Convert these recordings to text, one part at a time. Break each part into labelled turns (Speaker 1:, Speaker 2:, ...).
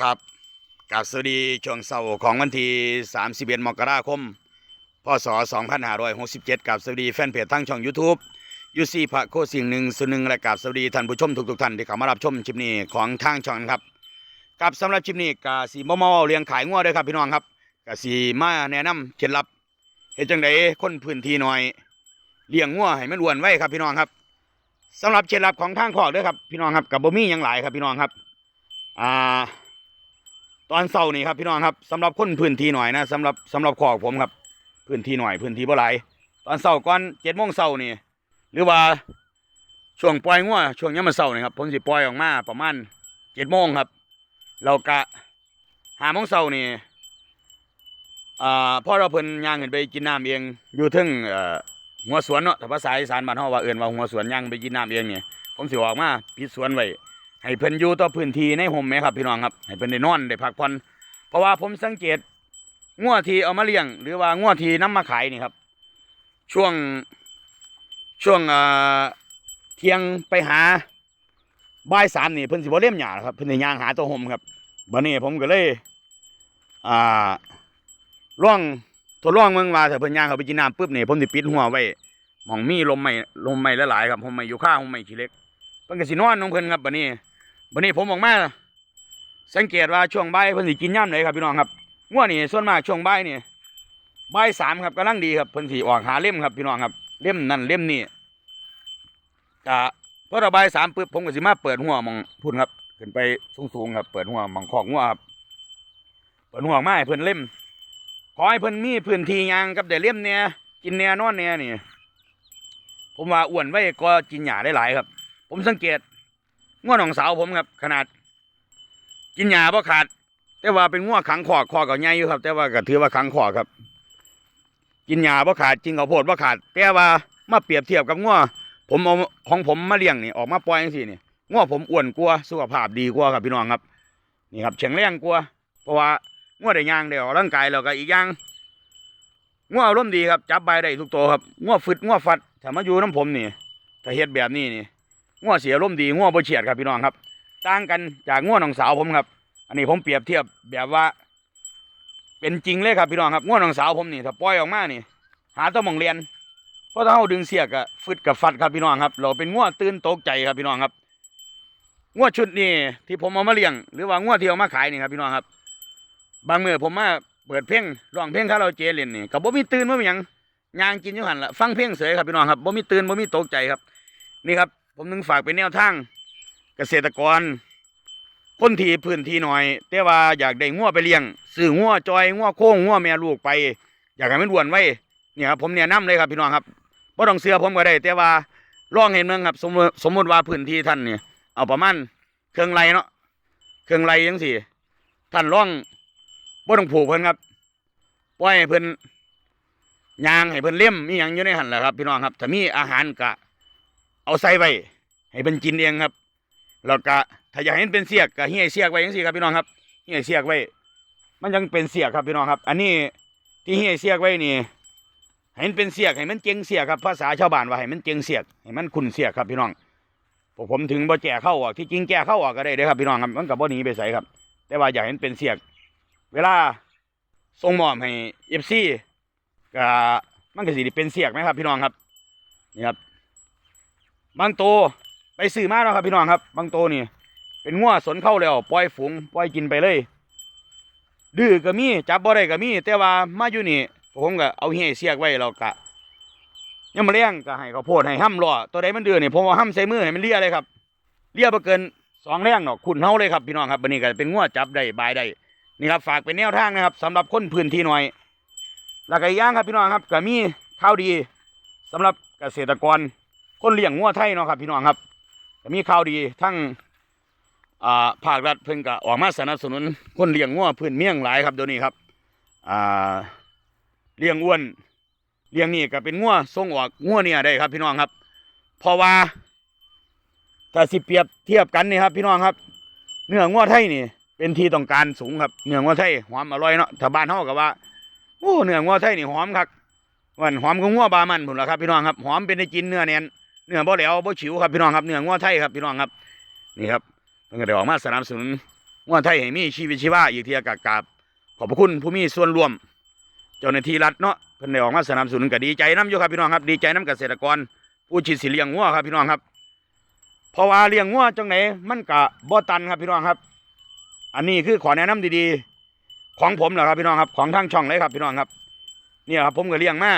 Speaker 1: ครับกราบสวัสดีช่วงเสาร์ของวันที่31มกราคม พศ 2567 กับสวัสดีแฟนเพจทั้งช่อง YouTube ยูซีพระโคสิ่งหนึ่งส่วนหนึ่งและกับสวัสดีท่านผู้ชมทุกๆท่านที่เข้ามารับชมคลิปนี้ของทางช่องครับกับสำหรับคลิปนี้กาสีมาเมาเลี้ยงขายงัวด้วยครับพี่น้องครับกาสีมาแนะนำเคล็ดลับเฮ็ดจังไดคนพื้นที่น้อยเลี้ยงงัวให้มันอ้วนไว้ครับพี่น้องครับสำหรับเคล็ดลับของทางขอกด้วยครับพี่น้องครับกับบ่มีหยังหลายครับพี่น้องครับอ่า ตอนเช้านี่ครับพี่น้องครับสำหรับคนพื้นที่หน่อยนะสำหรับสำหรับขอกผมครับ พื้นที่หน่อยพื้นที่บ่หลายตอนเช้าก่อนเจ็ดโมงเช้านี่หรือว่าช่วงปล่อยงัวช่วงยามมื้อเช้านี่ครับผมสิปล่อยออกมาประมาณเจ็ดโมงครับเรากะหาโมงเช้านี่อ่าพ่อเราเพิ่นย่างขึ้นไปกินน้ำเองอยู่เทึงเอ่อหัวสวนเนาะถ้าภาษาอีสานบ้านเฮาว่าเอิ้นว่าหัวสวนย่างไปกินน้ำเองนี่ผมสิออกมาปิดสวนไว้ ให้เพิ่นอยู่ต่อพื้นที่ในห่มไหมครับพี่น้องครับให้เพิ่นได้นอนได้พักผ่อนเพราะว่าผมสังเกตงัวที่เอามาเลี้ยง หรือว่างัวที่นำมาขายนี่ครับ ช่วงช่วงเออเที่ยงไปหาบ่ายสามนี่เพิ่นสิบ่เล่มหยาครับเพิ่นสิย่างหาตัวห่มครับบัดนี้ผมก็เลยอ่าลองทดลองเมืองว่าถ้าเพิ่นย่างเขาไปกินน้ำปุ๊บนี่ผมสิปิดหัวไว้หมองมีลมไม่ลมไม่หลายๆครับผมไม่อยู่ข้างผมไม่ขี้เล็กเพิ่นก็สินอนของเพิ่นครับบัดนี้ บัดนี้ผมออกมาสังเกตว่าช่วงใบเพิ่นสิกินย่ำไหนครับพี่น้องครับง่วนี่ส่วนมากช่วงใบนี่ใบสามครับกำลังดีครับเพิ่นสิออกหาเล่มครับพี่น้องครับเล่มนั่นเล่มนี่ก็พอเราบ่ายสามปุ๊บผมก็สิมาเปิดหัวมองพุ่นครับขึ้นไปสูงๆครับ เปิดหัวมองคอกงัวครับเปิดหัวออกมาให้เพิ่นเล่มขอให้เพิ่นมีพื้นที่ยางกับได้เล่มเนี่ยกินเนี่ยนอนเนี่ยนี่ ผมว่าอ้วนไว้ก็กินหญ้าได้หลายครับ ผมสังเกต ง่วน้องสาวผมครับ ขนาด กินหญ้าบ่ขาด แต่ว่าเป็นง่วขังขอกขอกก็ใหญ่อยู่ครับ แต่ว่าก็ถือว่าขังขอกครับ กินหญ้าบ่ขาดจริงเขาวโพดบ่ขาด แต่ว่ามาเปรียบเทียบกับง่วผมเอาของผมมาเลี้ยงนี่ออกมาปล่อยจังซี่นี่ง่วผมอ้วนกว่าสุขภาพดีกว่าครับพี่น้องครับ นี่ครับแข็งแรงกว่าเพราะว่าง่วได้ย่างได้ออกกำลังกายแล้วก็อีกอย่างง่วอารมณ์ดีครับจับใบได้ทุกตัวครับง่วฟึดง่วฟัดถ้ามาอยู่น้ำผมนี่ถ้าเฮ็ดแบบนี้นี่ ง่วเสียร่มดีง่วบ่เฉียดครับพี่น้องครับ ต่างกันจากง่วน้องสาวผมครับ อันนี้ผมเปรียบเทียบแบบว่า เป็นจริงเลยครับพี่น้องครับง่วน้องสาวผมนี่ถ้าปล่อยออกมานี่ หาต้องมองเรียนเพราะถ้าเราดึงเสียกอะฟึดกับฟัดครับพี่น้องครับ เราเป็นง่วตื่นตกใจครับพี่น้องครับง่วชุดนี้ที่ผมเอามาเลี้ยง หรือว่าง่วที่เอามาขายนี่ครับพี่น้องครับ บางเมื่อผมมาเปิดเพลงร้องเพลงคาราโอเกะเล่นนี่กับบ่มีตื่นบ่มีหยังยางกินอยู่หันละฟังเพลงเสยครับพี่น้องครับบ่มีตื่นบ่มีตกใจครับ นี่ครับ ผมนึงฝากเป็นแนวทางเกษตรกร คนที่พื้นที่หน่อย แต่ว่าอยากได้งัวไปเลี้ยงซื้องัวจอยงัวโค้งงัวแม่ลูกไป อยากให้มันอ้วนไว้เนี่ยครับผมแนะนำเลยครับพี่น้องครับบ่ต้องเสือผมก็ได้ แต่ว่าลองเห็นเมืองครับ สมมติสมมติว่าพื้นที่ท่านเนี่ยเอาประมาณเครื่องไรเนาะเครื่องไรยังสี่ท่านลองบ่ต้องผูกเพิ่นครับปล่อยให้เพิ่นยางให้เพิ่นเลี้ยมมีหยังอยู่ในหันแหละครับพี่น้องครับถ้ามีอาหารกะ เอาใส่ไว้ให้เป็นกินเองครับแล้วก็ถ้าอยากให้มันเป็นเสียกก็เฮียเสียกไว้ยังสี่ครับพี่น้องครับเฮียเสียกไว้ มันยังเป็นเสียกครับพี่น้องครับ อันนี้ที่เฮียเสียกไว้นี่ให้มันเป็นเสียกให้มันเจงเสียกครับภาษาชาวบ้านว่าให้มันเจงเสียกให้มันขุนเสียกครับพี่น้องพวกผมถึงบ่แก่เข้าออกที่จริงแก่เข้าออกก็ได้เด้ครับพี่น้องครับมันกับบ่หนีไปใส่ครับ แต่ว่าอยากให้มันเป็นเสียก เวลาส่งมอบให้เอฟซีก็มันก็สิเป็นเสียกไหมครับ พี่น้องครับนี่ครับ บางตัวไปซื้อมาแล้วครับพี่น้องครับ บางตัวนี่ เป็นงัวสนเข้าแล้วปล่อยฝูงปล่อยกินไปเลย ดื้อก็มีจับบ่ได้ก็มี แต่ว่ามาอยู่นี่ผมก็เอาเหี้ยเสียกไว้แล้วก็ยังมาเลี้ยงก็ให้เขาโพดให้ห้ำรอตัวใดมันเดือนี่ผมเอาห้ำใส่มือให้มันเลี้ยเลยครับเลี้ยบ่เกินสองแรงหรอกขุนเฮาเลยครับพี่น้องครับบันนี้ก็เป็นงัวจับได้บายได้นี่ครับฝากเป็นแนวทางนะครับสำหรับคนพื้นที่หน่อยแล้วก็อีกอย่างครับพี่น้องครับก็มีข่าวดีสำหรับเกษตรกร คนเลี้ยงงัวไทยเนาะครับพี่น้องครับมีข่าวดีทั้งอ่าภาครัฐเพิ่งก็ออกมาสนับสนุนคนเลี้ยงงัวพื้นเมี่ยงหลายครับเดี๋ยวนี้ครับอ่าเลี้ยงอ้วนเลี้ยงนี่ก็เป็นงัวส่งออกงัวเนี่ยได้ครับ พี่น้องครับ เพราะว่าถ้าสิเปรียบเทียบกันนี่ครับ พี่น้องครับ เนื้องัวไทยนี่ เป็นที่ต้องการสูงครับเนื้องัวไทยหอมอร่อยเนาะถ้าบ้านเฮาก็ว่าโอ้เนื้องัวไทยนี่หอมครับวันหอมของงัวบามันผุนละครับ พี่น้องครับหอมเป็นได้กินเนื้อเนียน เนื้อบ่แหลวบ่ฉิวครับพี่น้องครับเนื้องัวไทยครับพี่น้องครับนี่ครับเพิ่นก็ได้ออกมาสนับสนุนงัวไทยให้มีชีวิตชีวาอีกเทียกกราบขอบพระคุณผู้มีส่วนร่วม เจ้าหน้าที่รัฐเนาะเพิ่นได้ออกมาสนับสนุนก็ดีใจน้ำอยู่ครับพี่น้องครับ ดีใจน้ำเกษตรกร ผู้ฉีดสิเลี้ยงงัวครับพี่น้องครับเพราะว่าเลี้ยงงัวจังไหนมันกะบ่ตันครับพี่น้องครับ อันนี้คือขอแนะนำดีๆ ของผมแหละครับพี่น้องครับของทางช่องเลยครับพี่น้องครับเนี่ยครับผมก็เลี้ยงมา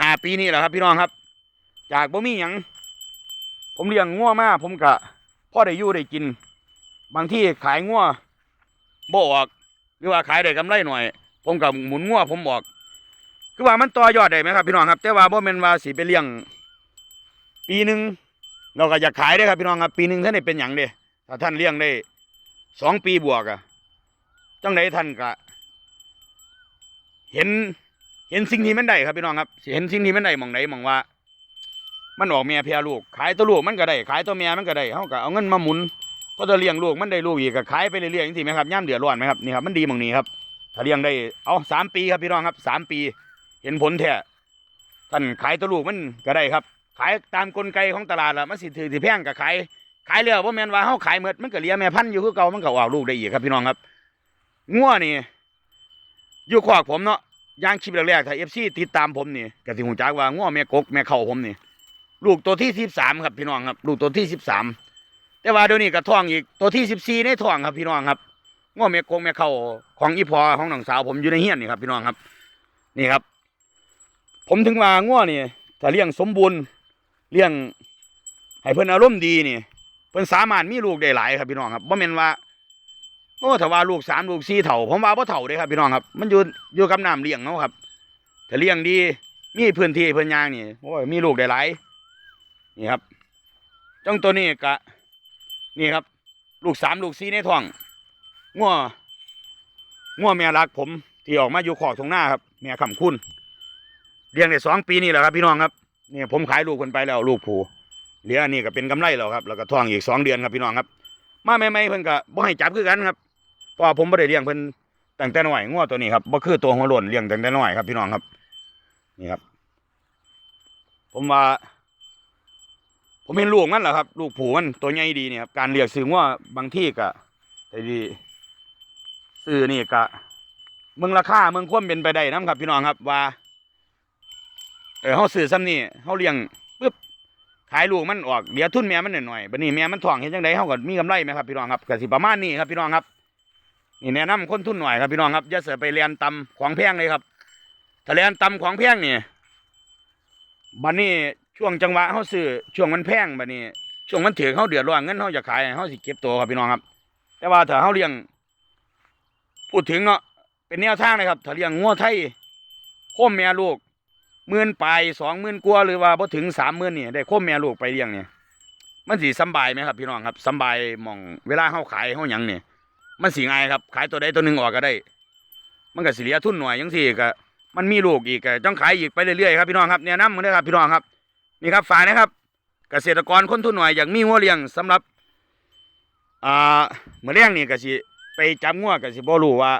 Speaker 1: ห้าปีนี่แหละครับพี่น้องครับ จากบ่มีหยังผมเลี้ยงงัวมาผมกะพ่อได้อยู่ได้กิน บางที่ขายงัวบ่ออกหรือว่าขายได้กำไรหน่อย ผมกับหมุนงัวผมบอก คือว่ามันต่อยอดได้ไหมครับพี่น้องครับ แต่ว่าบ่แม่นว่าสิไปเลี้ยง ปีหนึ่งเราก็อยากขายได้ครับพี่น้องครับ ปีหนึ่งท่านได้เป็นอย่างเด้ถ้าท่านเลี้ยงได้สองปีบวกอะจังไดท่านก็เห็นเห็นสิ่งที่มันได้ครับพี่น้องครับเห็นสิ่งที่มันได้มองไหนมองว่า มันออกเมียเพียลูก ขายตัวลูกมันก็ได้ ขายตัวเมียมันก็ได้เขาก็เอาเงินมาหมุนพอจะเลี้ยงลูกมันได้ลูกอีกก็ขายไปเรื่อยๆอย่างที่ไหมครับย่ามเดือดร้อนไหมครับนี่ครับมันดีหมองนี้ครับ ถ้าเลี้ยงได้เอาสามปีครับพี่น้องครับสามปี เห็นผลแท้ท่านขายตัวลูกมันก็ได้ครับ ขายตามกลไกของตลาดละมันสิถือสิแพงก็ขายขายเรือว่าแมนว่าเขาขายเมดมันก็เลี้ยงแม่พันธุ์อยู่คือเก่ามันก็ออกลูกได้อีกครับพี่น้องครับงัวนี่อยู่ขวากผมเนาะย่างคลิปแรกๆถ้าเอฟซีติดตามผมนี่ก็สิหูจักว่างัวแม่กกแม่เข่าผมนี่ ลูกตัวที่สิบสามครับพี่น้องครับ ลูกตัวที่สิบสามแต่ว่าเดี๋ยวนี้ก็ท้องอีกตัวที่สิบสี่ในท้องครับพี่น้องครับง้อแม่กงแม่เข้าของอีพอของน้องสาว ผมอยู่ในเฮียนนี่ครับ พี่น้องครับ นี่ครับ ผมถึงว่าง้อนี่ถ้าเลี้ยงสมบูรณ์เลี้ยงให้เพิ่นอารมณ์ดีนี่เพิ่นสามารถมีลูกได้หลายครับพี่น้องครับบ่แม่นว่าโอ้ถ้าว่าลูกสามลูกสี่เท่าผมว่าบ่เท่าเด้ครับพี่น้องครับ มันอยู่อยู่กับน้ำเลี้ยงเนาะครับถ้าเลี้ยงดีมีพื้นที่เพิ่นยางนี่โอ้ยมีลูกได้หลาย นี่ครับจ้องตัวนี้กะ นี่ครับ ลูกสามลูกสี่ในท้องงัวงัวแม่รักผม ที่ออกมาอยู่ขอกตรงหน้าครับแม่คำคุณเลี้ยงได้สองปีนี่แหละครับ พี่น้องครับเนี่ยผมขายลูกคนไปแล้วลูกผูเหลืออันนี้ก็เป็นกำไรแล้วครับ แล้วก็ท้องอีกสองเดือนครับพี่น้องครับ มาใหม่ๆเพิ่นก็บ่ให้จับคือกันครับเพราะว่าผมบ่ได้เลี้ยงเพิ่นตั้งแต่น้อยงัวตัวนี้ครับบ่คือตัวหัวโล้นเลี้ยงตั้งแต่น้อยครับพี่น้องครับ นี่ครับ ผมว่า ผมเห็นลูกมันแหละครับ ลูกผูมันตัวใหญ่ดีเนี่ยครับการเรียกซื้อว่าบางที่ก็ไอ้ดีซื้อนี่ก็เมืองราคาเมืองความเป็นไปได้นะครับ พี่น้องครับว่า เออเขาซื้อซ้ำนี่เขาเลี้ยงปึ๊บขายลูกมันออกเดี๋ยวทุนแม่มันหน่อยๆบัดนี้แม่มันท้องเห็นจังไดเขาก็มีกำไรไหมครับพี่น้องครับก็สิประมาณนี้ครับพี่น้องครับนี่แนะนำคนทุนหน่อยครับพี่น้องครับอย่าเสือไปเรียนตำของแพงเลยครับถ้าเรียนตำของแพงนี่บัดนี้ ช่วงจังหวะเขาซื้อช่วงมันแพงบัดนี้ ช่วงมันถือเขาเดือดร้อนเงินเขาจะขายเขาสิเก็บตัวครับพี่น้องครับ แต่ว่าถ้าเขาเลี้ยง พูดถึงเนาะเป็นแนวทางเลยครับถ้าเลี้ยงงัวไทยโคมแม่ลูกหมื่นปลายสองหมื่นกว่าหรือว่าพอถึงสามหมื่นนี่ได้โคมแม่ลูกไปเลี้ยงเนี่ยมันสีสบายไหมครับ พี่น้องครับสบายมองเวลาเขาขายเขาหยังเนี่ยมันสีง่ายครับ ขายตัวใดตัวหนึ่งออกก็ได้ มันก็สิเหลียทุนหน่อยยังสี่ก็มันมีลูกอีกก็ต้องขายอีกไปเรื่อยๆครับพี่น้องครับเนี่ยน้ำมันเลยครับพี่น้องครับ นี่ครับฝากนะครับ เกษตรกรคนทุนหน่อยอยากมีงัวเลี้ยงสำหรับอ่าเมื่อเลี้ยงนี่ก็สิไปจับงัวก็สิบ่รู้ว่า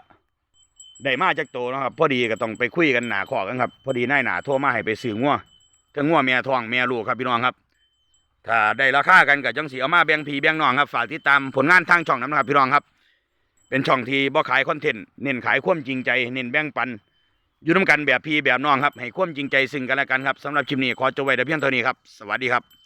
Speaker 1: ได้มาจากโตนะครับพอดีก็ต้องไปคุยกันหนาขอกันครับ พอดีนายหนาโทรมาให้ไปซื้องัวทั้งงัวแม่ท้องแม่ลูกครับพี่น้องครับ ถ้าได้ราคากันก็จังสิเอามาแบ่งพีแบ่งน้องครับฝากติดตามผลงานทางช่องน้ำนะครับพี่น้องครับ เป็นช่องที่บ่ขายคอนเทนต์เน้นขายความจริงใจเน้นแบ่งปัน อยู่น้ำกันแบบพี่แบบน้องครับ ให้ความจริงใจซึ่งกันและกันครับสำหรับคลิปนี้ขอจบไว้แต่เพียงเท่านี้ครับ สวัสดีครับ